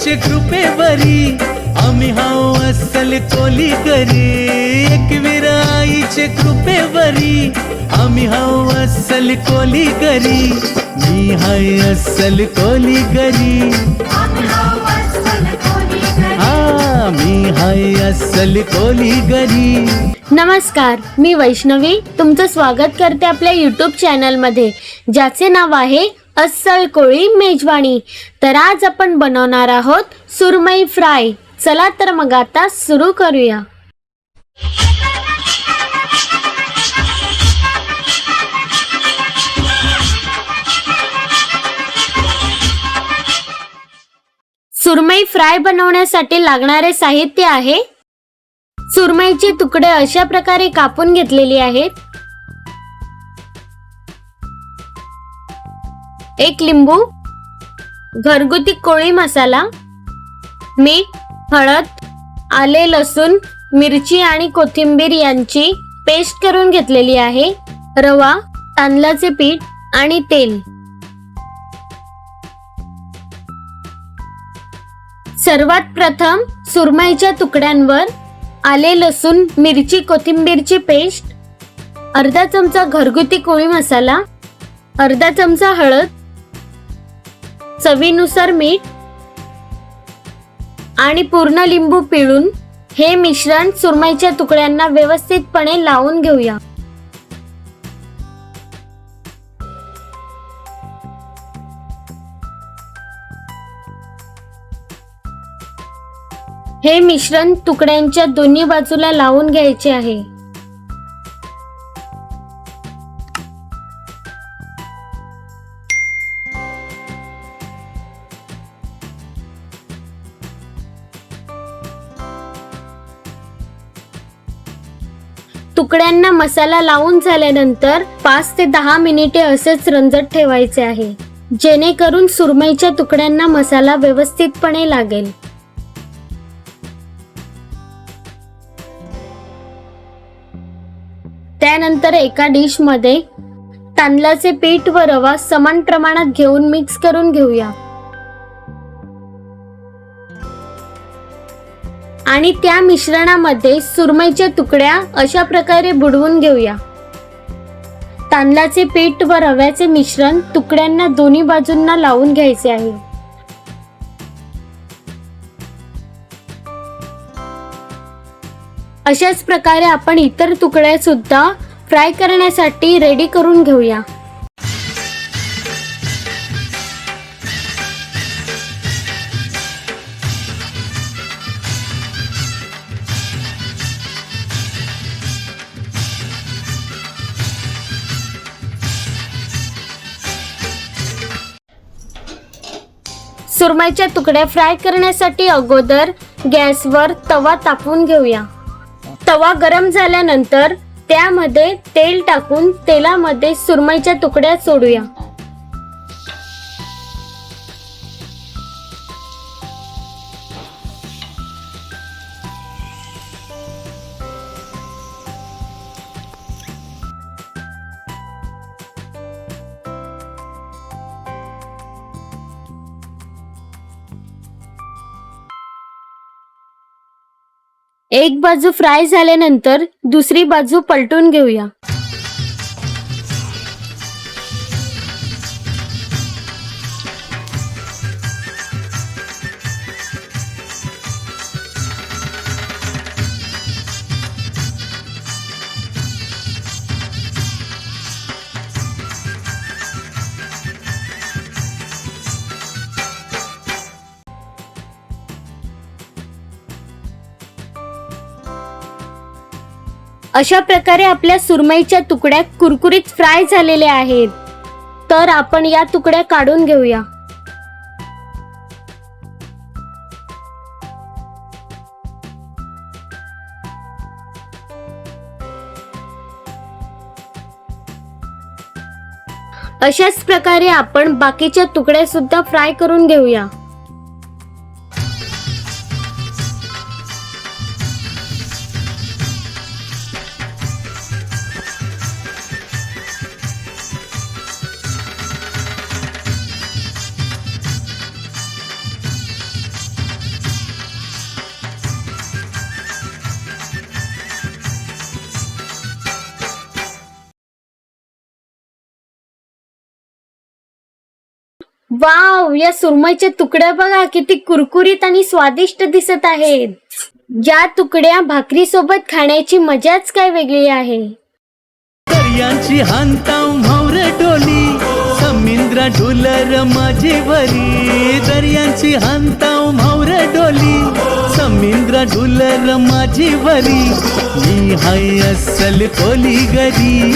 आईचे कृपेवरी आम्ही हाव अस्सल कोली करी एकवीर आईचे कृपेवरी आम्ही हाव अस्सल कोली करी मी हाय अस्सल कोली करी हा मी हाय अस्सल कोली गरी नमस्कार मी वैष्णवी तुमचं स्वागत करते आपल्या यूट्यूब चॅनलमध्ये ज्याचे नाव आहे अस्सल कोळी मेजवानी. तर आज आपण बनवणार आहोत सुरमई फ्राय. चला तर मग आता सुरू करूया. सुरमई फ्राय बनवण्यासाठी लागणारे साहित्य आहे. सुरमईचे तुकडे अशा प्रकारे कापून घेतलेली आहेत. एक लिंबू घरगुती कोळी मसाला मीठ हळद आले लसूण मिरची आणि कोथिंबीर यांची पेस्ट करून घेतलेली आहे. रवा तांदळाचे पीठ आणि तेल. सर्वात प्रथम सुरमईच्या तुकड्यांवर आले लसूण मिरची कोथिंबीरची पेस्ट अर्धा चमचा घरगुती कोळी मसाला अर्धा चमचा हळद चवीनुसार मीठ आणि पूर्ण लिंबू पिळून हे मिश्रण सुरमईच्या तुकड्यांना व्यवस्थितपणे लावून घेऊया. हे मिश्रण तुकड्यांच्या दोन्ही बाजूला लावून घ्यायचे आहे. तुकड्यांना मसाला लावून झाल्यानंतर पाच ते दहा मिनिटे असेच रंजत ठेवायचे आहे. जेणेकरून सुरमईच्या तुकड्यांना मसाला व्यवस्थितपणे लागेल. त्यानंतर एका डिशमध्ये तांदळाचे पीठ व रवा समान प्रमाणात घेऊन मिक्स करून घेऊया. आणि त्या मिश्रणामध्ये सुरमईच्या तुकड्या अशा प्रकारे बुडवून घेऊया. तांदळाचे पीठ व रव्याचे मिश्रण तुकड्यांना दोन्ही बाजूंना लावून घ्यायचे आहे. अशाच प्रकारे आपण इतर तुकड्या सुद्धा फ्राय करण्यासाठी रेडी करून घेऊया. सुरमईच्या तुकड्या फ्राय करण्यासाठी अगोदर गॅसवर तवा तापवून घेऊया. तवा गरम झाल्यानंतर त्यामध्ये तेल टाकून तेलामध्ये सुरमईच्या तुकड्या सोडूया. एक बाजू फ्राय झाल्यानंतर दुसरी बाजू पलटून घेऊया. अशा प्रकारे आपल्या सुरमईच्या तुकड्या कुरकुरीत फ्राय झालेल्या आहेत. तर आपण या तुकड्या काढून घेऊया. अशाच प्रकारे आपण बाकीच्या तुकड्या सुद्धा फ्राय करून घेऊया. वाव या सुरमईच्या तुकड्या बघा किती कुरकुरीत आणि स्वादिष्ट दिसत आहेत. या तुकड्या भाकरी सोबत खाण्याची मजाच काय वेगळी आहे. दर्यांची हांताव म्हावर डोली समिंद्र डुलर माझे वरी दर्यांची हांताव म्हावर डोली समिंद्र डुलर माझी वरी मी हाय अस्सल कोली गरी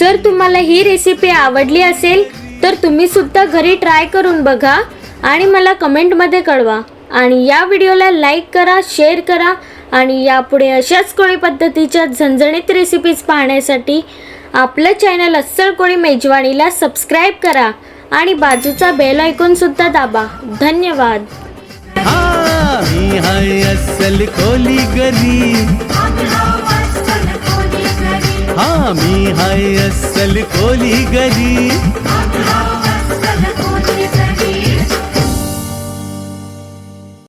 जर तुम्हाला ही रेसिपी आवडली असेल तर तुम्ही सुद्धा घरी ट्राय करून बघा आणि मला कमेंटमध्ये कळवा. आणि या व्हिडिओला लाईक करा शेअर करा आणि यापुढे अशाच कोळी पद्धतीच्या झणझणीत रेसिपीज पाहण्यासाठी आपलं चॅनल अस्सल कोळी मेजवानीला सबस्क्राईब करा आणि बाजूचा बेल ऐकून सुद्धा दाबा. धन्यवाद. आम्ही हाय असल कोली गरी